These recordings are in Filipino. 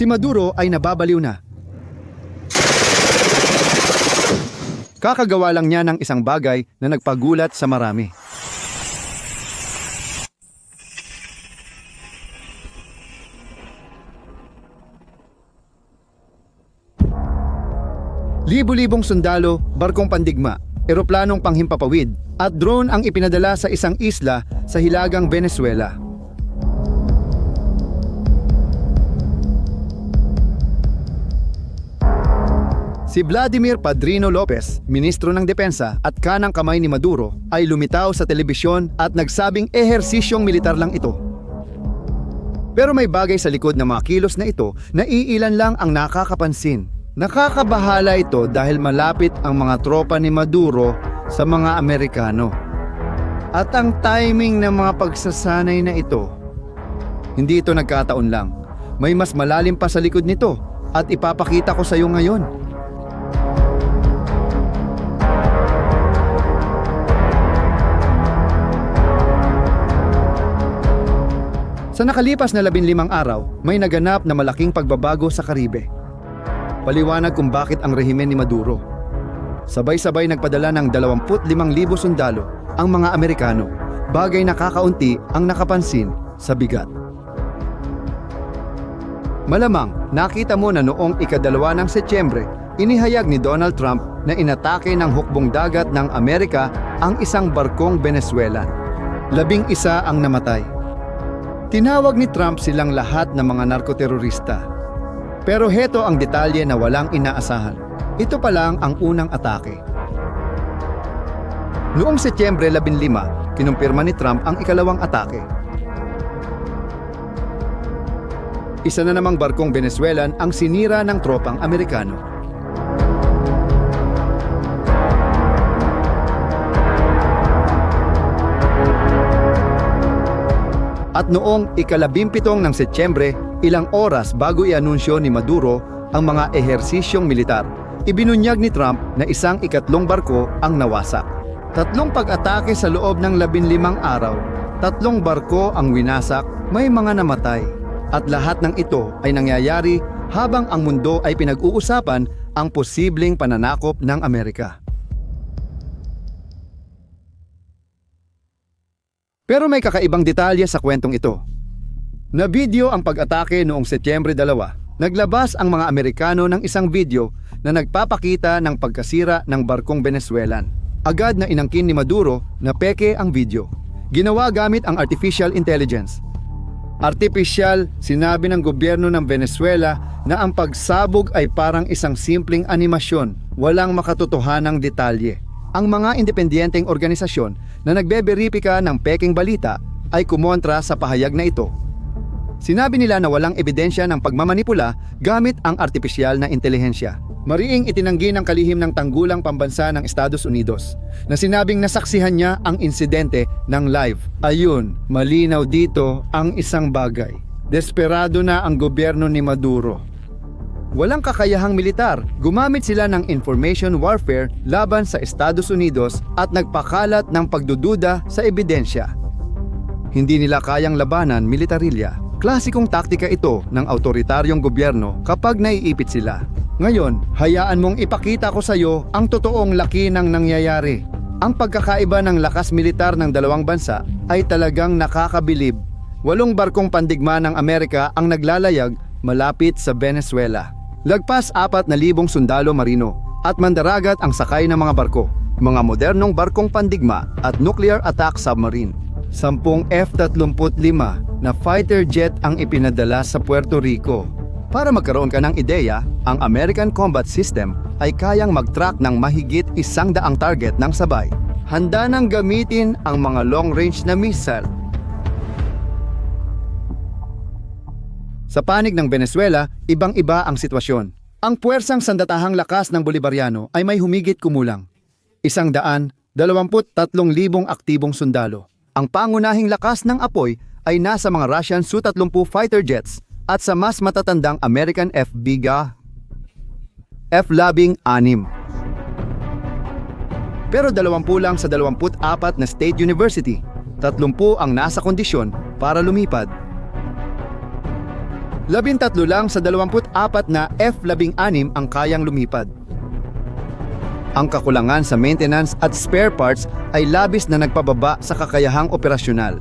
Si Maduro ay nababaliw na. Kakagawa lang niya ng isang bagay na nagpagulat sa marami. Libo-libong sundalo, barkong pandigma, eroplanong panghimpapawid, at drone ang ipinadala sa isang isla sa hilagang Venezuela. Si Vladimir Padrino Lopez, ministro ng depensa at kanang kamay ni Maduro, ay lumitaw sa telebisyon at nagsabing ehersisyong militar lang ito. Pero may bagay sa likod ng mga kilos na ito na iilan lang ang nakakapansin. Nakakabahala ito dahil malapit ang mga tropa ni Maduro sa mga Amerikano. At ang timing ng mga pagsasanay na ito, hindi ito nagkataon lang. May mas malalim pa sa likod nito at ipapakita ko sa iyo ngayon. Sa nakalipas na 15 araw, may naganap na malaking pagbabago sa Karibe. Paliwanag kung bakit ang rehimen ni Maduro. Sabay-sabay nagpadala ng 25,000 sundalo ang mga Amerikano, bagay na kakaunti ang nakapansin sa bigat. Malamang, nakita mo na noong ikadalawa ng Setyembre, inihayag ni Donald Trump na inatake ng hukbong dagat ng Amerika ang isang barkong Venezuelan. Labing isa ang namatay. Tinawag ni Trump silang lahat ng mga narkoterorista. Pero heto ang detalye na walang inaasahan. Ito pa lang ang unang atake. Noong Setyembre 15, kinumpirma ni Trump ang ikalawang atake. Isa na namang barkong Venezuelan ang sinira ng tropang Amerikano. At noong ikalabimpitong ng Setyembre, ilang oras bago i-anunsyo ni Maduro ang mga ehersisyong militar, ibinunyag ni Trump na isang ikatlong barko ang nawasak. Tatlong pag-atake sa loob ng labinlimang araw, tatlong barko ang winasak, may mga namatay. At lahat ng ito ay nangyayari habang ang mundo ay pinag-uusapan ang posibleng pananakop ng Amerika. Pero may kakaibang detalye sa kwentong ito. Na video ang pag-atake noong Setyembre 2, naglabas ang mga Amerikano ng isang video na nagpapakita ng pagkasira ng barkong Venezuelan. Agad na inangkin ni Maduro na peke ang video. Ginawa gamit ang artificial intelligence. Artificial, sinabi ng gobyerno ng Venezuela na ang pagsabog ay parang isang simpleng animasyon, walang makatotohanang detalye. Ang mga independenteng organisasyon na nagbeberipika ng peking balita ay kumontra sa pahayag na ito. Sinabi nila na walang ebidensya ng pagmamanipula gamit ang artipisyal na intelihensya. Mariing itinanggi ng kalihim ng tanggulang pambansa ng Estados Unidos na sinabing nasaksihan niya ang insidente ng live. Ayun, malinaw dito ang isang bagay. Desperado na ang gobyerno ni Maduro. Walang kakayahang militar, gumamit sila ng information warfare laban sa Estados Unidos at nagpakalat ng pagdududa sa ebidensya. Hindi nila kayang labanan militarilya. Klasikong taktika ito ng autoritaryong gobyerno kapag naiipit sila. Ngayon, hayaan mong ipakita ko sa iyo ang totoong laki ng nangyayari. Ang pagkakaiba ng lakas militar ng dalawang bansa ay talagang nakakabilib. Walong barkong pandigma ng Amerika ang naglalayag malapit sa Venezuela. Lagpas apat na libong sundalo marino at mandaragat ang sakay ng mga barko, mga modernong barkong pandigma at nuclear attack submarine. Sampung F-35 na fighter jet ang ipinadala sa Puerto Rico. Para magkaroon ka ng ideya, ang American Combat System ay kayang mag-track ng mahigit isang daang target ng sabay. Handa nang gamitin ang mga long-range na missile Sa panig ng Venezuela, ibang-iba ang sitwasyon. Ang puwersang sandatahang lakas ng Bolivariano ay may humigit kumulang. Isang daan, dalawamput tatlong libong aktibong sundalo. Ang pangunahing lakas ng apoy ay nasa mga Russian Su-30 fighter jets at sa mas matatandang American F-Biga F-Labing 6. Pero 20 lang sa 24 na state university, 30 ang nasa kondisyon para lumipad Labintatlo lang sa 24 na F-16 ang kayang lumipad. Ang kakulangan sa maintenance at spare parts ay labis na nagpababa sa kakayahang operasyonal.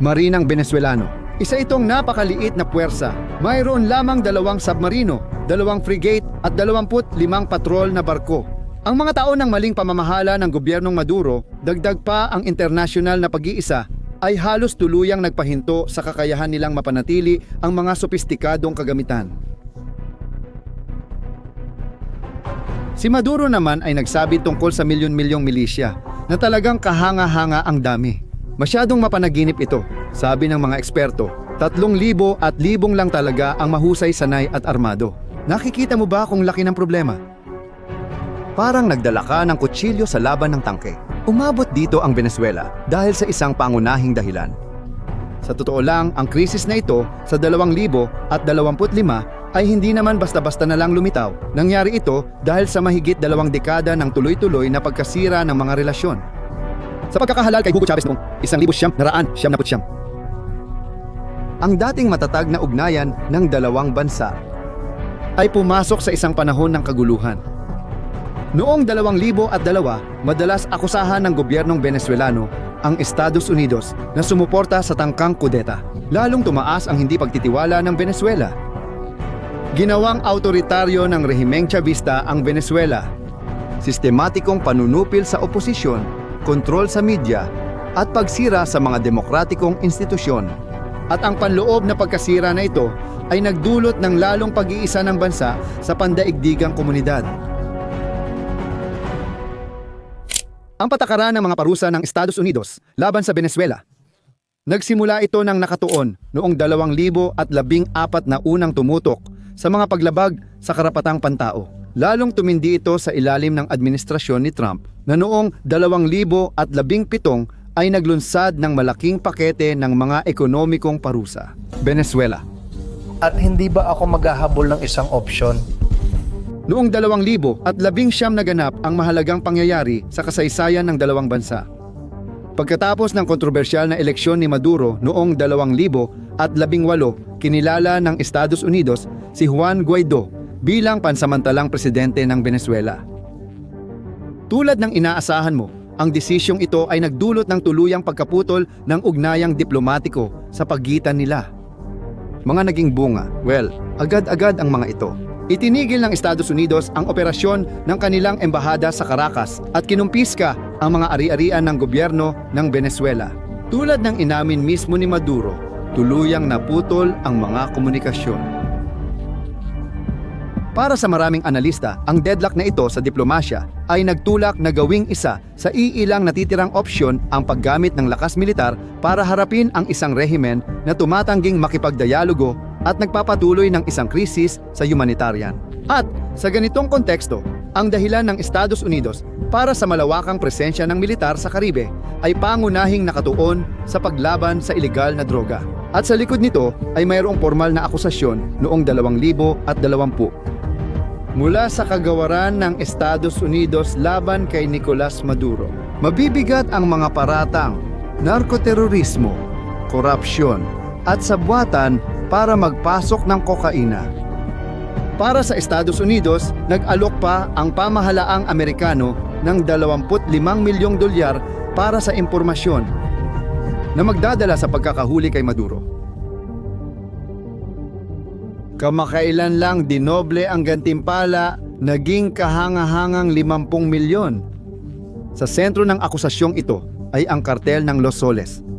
Marinang Venezuelano, isa itong napakaliit na puwersa. Mayroon lamang dalawang submarino, dalawang frigate at 25 patrol na barko. Ang mga taon ng maling pamamahala ng gobyernong Maduro, dagdag pa ang internasyonal na pag-iisa, ay halos tuluyang nagpahinto sa kakayahan nilang mapanatili ang mga sopistikadong kagamitan. Si Maduro naman ay nagsabi tungkol sa milyon-milyong milisya na talagang kahanga-hanga ang dami. Masyadong mapanaginip ito, sabi ng mga eksperto. Tatlong libo at libong lang talaga ang mahusay sanay at armado. Nakikita mo ba kung laki ng problema? Parang nagdala ka ng kutsilyo sa laban ng tangke. Umabot dito ang Venezuela dahil sa isang pangunahing dahilan. Sa totoo lang, ang krisis na ito sa 2025 ay hindi naman basta-basta na lang lumitaw. Nangyari ito dahil sa mahigit dalawang dekada ng tuloy-tuloy na pagkasira ng mga relasyon. Sa pagkakahalal kay Hugo Chavez noong 1999, ang dating matatag na ugnayan ng dalawang bansa ay pumasok sa isang panahon ng kaguluhan. Noong 2002, madalas akusahan ng gobyernong Venezuelano ang Estados Unidos na sumuporta sa tangkang kudeta. Lalong tumaas ang hindi pagtitiwala ng Venezuela. Ginawang autoritaryo ng rehimeng Chavista ang Venezuela. Sistematikong panunupil sa oposisyon, kontrol sa media, at pagsira sa mga demokratikong institusyon. At ang panloob na pagkasira na ito ay nagdulot ng lalong pag-iisa ng bansa sa pandaigdigang komunidad. Ang patakaran ng mga parusa ng Estados Unidos laban sa Venezuela. Nagsimula ito ng nakatuon noong 2014 na unang tumutok sa mga paglabag sa karapatang pantao. Lalong tumindi ito sa ilalim ng administrasyon ni Trump na noong 2017 ay naglunsad ng malaking pakete ng mga ekonomikong parusa. Venezuela. At hindi ba ako maghahabol ng isang opsyon? Noong 2000 at labing siyam naganap ang mahalagang pangyayari sa kasaysayan ng dalawang bansa. Pagkatapos ng kontrobersyal na eleksyon ni Maduro noong 2000 at labing walo, kinilala ng Estados Unidos si Juan Guaido bilang pansamantalang presidente ng Venezuela. Tulad ng inaasahan mo, ang desisyong ito ay nagdulot ng tuluyang pagkaputol ng ugnayang diplomatiko sa pagitan nila. Mga naging bunga, well, agad-agad ang mga ito. Itinigil ng Estados Unidos ang operasyon ng kanilang embahada sa Caracas at kinumpiska ang mga ari-arian ng gobyerno ng Venezuela. Tulad ng inamin mismo ni Maduro, tuluyang naputol ang mga komunikasyon. Para sa maraming analista, ang deadlock na ito sa diplomasya ay nagtulak na gawing isa sa iilang natitirang opsyon ang paggamit ng lakas militar para harapin ang isang rehimen na tumatangging makipagdialogo at nagpapatuloy ng isang krisis sa humanitarian. At sa ganitong konteksto, ang dahilan ng Estados Unidos para sa malawakang presensya ng militar sa Karibe ay pangunahing nakatuon sa paglaban sa ilegal na droga. At sa likod nito ay mayroong formal na akusasyon noong 2020 mula sa kagawaran ng Estados Unidos laban kay Nicolas Maduro. Mabibigat ang mga paratang, narkoterorismo, korupsyon, at sabwatan para magpasok ng kokaina. Para sa Estados Unidos, nag-alok pa ang pamahalaang Amerikano ng 25 milyong dolyar para sa impormasyon na magdadala sa pagkakahuli kay Maduro. Kamakailan lang dinoble ang gantimpala, naging kahangahangang 50 milyon. Sa sentro ng akusasyong ito ay ang kartel ng Los Soles.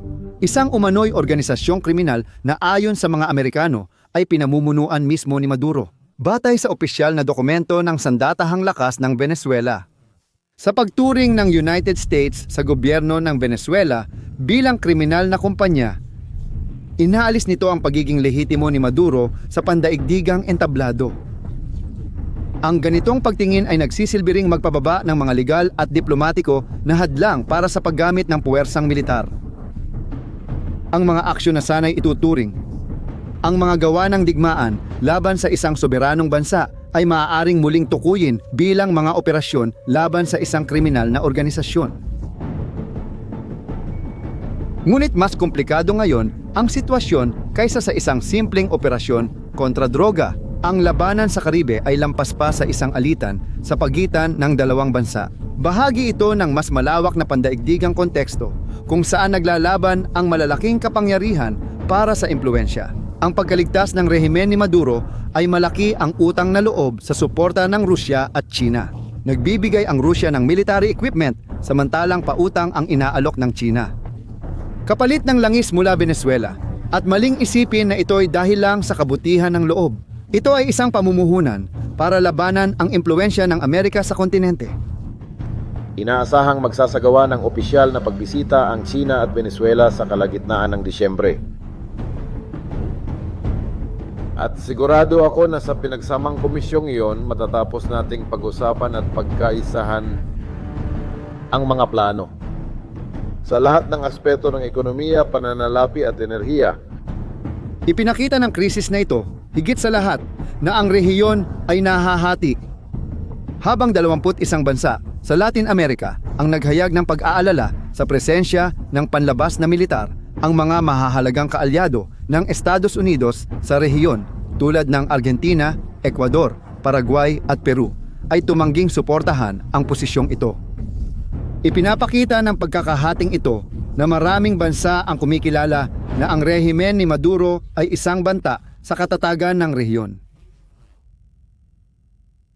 Isang umano'y organisasyong kriminal na ayon sa mga Amerikano ay pinamumunuan mismo ni Maduro. Batay sa opisyal na dokumento ng Sandatahang Lakas ng Venezuela. Sa pagturing ng United States sa gobyerno ng Venezuela bilang kriminal na kumpanya, Inaalis nito ang pagiging lehitimo ni Maduro sa pandaigdigang entablado. Ang ganitong pagtingin ay nagsisilbi ring magpababa ng mga legal at diplomatiko na hadlang para sa paggamit ng puwersang militar. Ang mga aksyon na sanay ituturing. Ang mga gawa ng digmaan laban sa isang soberanong bansa ay maaaring muling tukuyin bilang mga operasyon laban sa isang kriminal na organisasyon. Ngunit mas komplikado ngayon ang sitwasyon kaysa sa isang simpleng operasyon kontra droga. Ang labanan sa Karibe ay lampas pa sa isang alitan sa pagitan ng dalawang bansa. Bahagi ito ng mas malawak na pandaigdigang konteksto kung saan naglalaban ang malalaking kapangyarihan para sa impluensya. Ang pagkaligtas ng rehimen ni Maduro ay malaki ang utang na loob sa suporta ng Rusya at China. Nagbibigay ang Rusya ng military equipment samantalang pautang ang inaalok ng China. Kapalit ng langis mula Venezuela at maling isipin na ito ay dahil lang sa kabutihan ng loob. Ito ay isang pamumuhunan para labanan ang impluensya ng Amerika sa kontinente. Inaasahang magsasagawa ng opisyal na pagbisita ang China at Venezuela sa kalagitnaan ng Disyembre. At sigurado ako na sa pinagsamang komisyong iyon matatapos nating pag-usapan at pagkaisahan ang mga plano. Sa lahat ng aspeto ng ekonomiya, pananalapi at enerhiya, Ipinakita ng krisis na ito, higit sa lahat, na ang rehiyon ay nahahati. Habang 21 bansa sa Latin America ang naghayag ng pag-aalala sa presensya ng panlabas na militar, ang mga mahahalagang kaalyado ng Estados Unidos sa rehiyon tulad ng Argentina, Ecuador, Paraguay at Peru ay tumangging suportahan ang posisyong ito. Ipinapakita ng pagkakahating ito na maraming bansa ang kumikilala na ang rehimen ni Maduro ay isang banta sa katatagan ng rehiyon.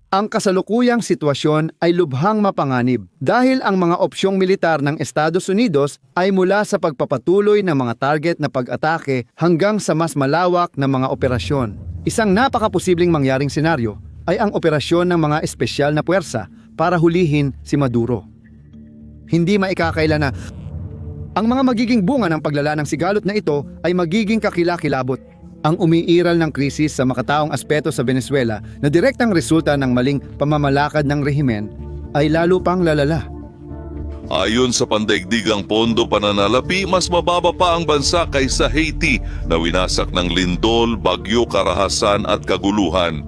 Ang kasalukuyang sitwasyon ay lubhang mapanganib dahil ang mga opsyong militar ng Estados Unidos ay mula sa pagpapatuloy ng mga target na pag-atake hanggang sa mas malawak na mga operasyon. Isang napakaposibleng mangyaring senaryo ay ang operasyon ng mga espesyal na puwersa para hulihin si Maduro. Hindi maikakaila na ang mga magiging bunga ng paglala ng sigalot na ito ay magiging kakilakilabot. Ang umiiral ng krisis sa makataong aspeto sa Venezuela na direktang resulta ng maling pamamalakad ng rehimen ay lalo pang lalala. Ayon sa pandaigdigang pondo pananalapi, mas mababa pa ang bansa kaysa Haiti na winasak ng lindol, bagyo, karahasan at kaguluhan.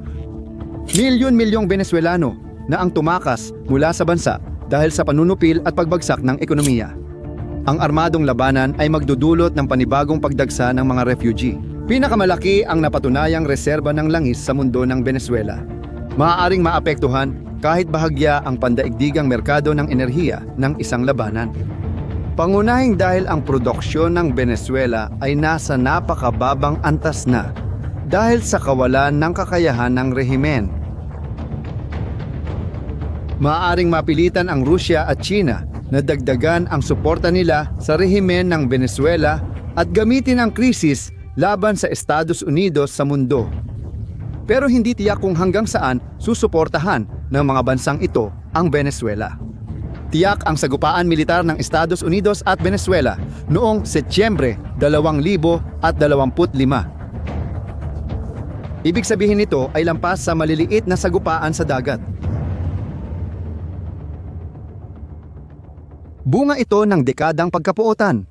Milyon-milyong Venezuelano na ang tumakas mula sa bansa dahil sa panunupil at pagbagsak ng ekonomiya. Ang armadong labanan ay magdudulot ng panibagong pagdagsa ng mga refugee. Pinakamalaki ang napatunayang reserba ng langis sa mundo ng Venezuela. Maaaring maapektuhan kahit bahagya ang pandaigdigang merkado ng enerhiya ng isang labanan. Pangunahing dahil ang produksyon ng Venezuela ay nasa napakababang antas na dahil sa kawalan ng kakayahan ng rehimen. Maaaring mapilitan ang Rusya at China na dagdagan ang suporta nila sa rehimen ng Venezuela at gamitin ang krisis laban sa Estados Unidos sa mundo. Pero hindi tiyak kung hanggang saan susuportahan ng mga bansang ito ang Venezuela. Tiyak ang sagupaan militar ng Estados Unidos at Venezuela noong Setyembre 2025. Ibig sabihin nito ay lampas sa maliliit na sagupaan sa dagat. Bunga ito ng dekadang pagkapuotan.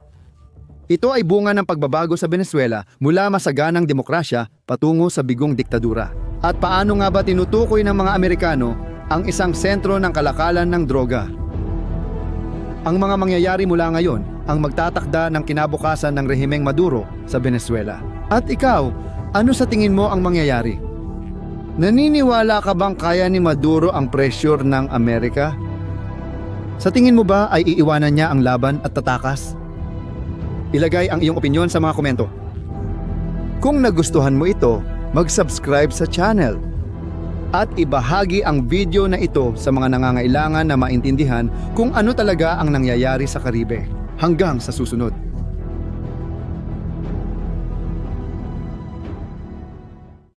Ito ay bunga ng pagbabago sa Venezuela mula masaganang demokrasya patungo sa bigong diktadura. At paano nga ba tinutukoy ng mga Amerikano ang isang sentro ng kalakalan ng droga? Ang mga mangyayari mula ngayon ang magtatakda ng kinabukasan ng rehimeng Maduro sa Venezuela. At ikaw, ano sa tingin mo ang mangyayari? Naniniwala ka bang kaya ni Maduro ang pressure ng Amerika? Sa tingin mo ba ay iiwanan niya ang laban at tatakas? Ilagay ang iyong opinyon sa mga komento. Kung nagustuhan mo ito, mag-subscribe sa channel. At ibahagi ang video na ito sa mga nangangailangan na maintindihan kung ano talaga ang nangyayari sa Karibe. Hanggang sa susunod.